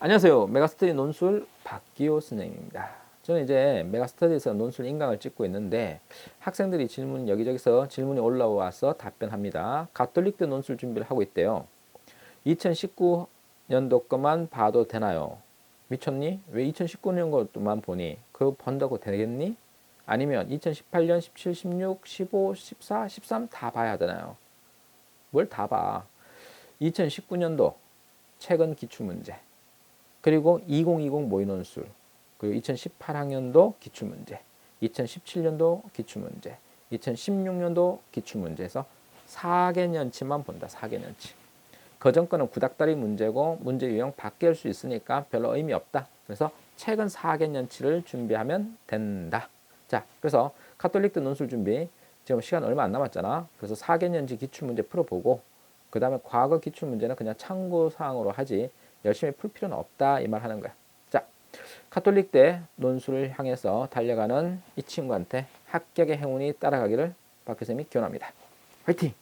안녕하세요. 메가스터디 논술 박기호 선생님입니다. 저는 이제 메가스터디에서 논술 인강을 찍고 있는데 학생들이 질문 여기저기서 질문이 올라와서 답변합니다. 가톨릭대 논술 준비를 하고 있대요. 2019년도 것만 봐도 되나요? 미쳤니? 왜 2019년 것만 보니? 그거 본다고 되겠니? 아니면 2018년, 17, 16, 15, 14, 13 다 봐야 하잖아요. 뭘 다 봐. 2019년도 최근 기출문제. 그리고 2020 모의논술, 그리고 2018학년도 기출문제, 2017년도 기출문제, 2016년도 기출문제에서 4개년치만 본다. 4개년치. 그전 거는 구닥다리 문제고 문제 유형 바뀔 수 있으니까 별로 의미 없다. 그래서 최근 4개년치를 준비하면 된다. 자, 그래서 카톨릭대 논술 준비 지금 시간 얼마 안 남았잖아. 그래서 4개년치 기출문제 풀어보고 그 다음에 과거 기출문제는 그냥 참고사항으로 하지 열심히 풀 필요는 없다 이 말 하는 거야. 자, 카톨릭대 논술을 향해서 달려가는 이 친구한테 합격의 행운이 따라가기를 박 교수님이 기원합니다. 화이팅!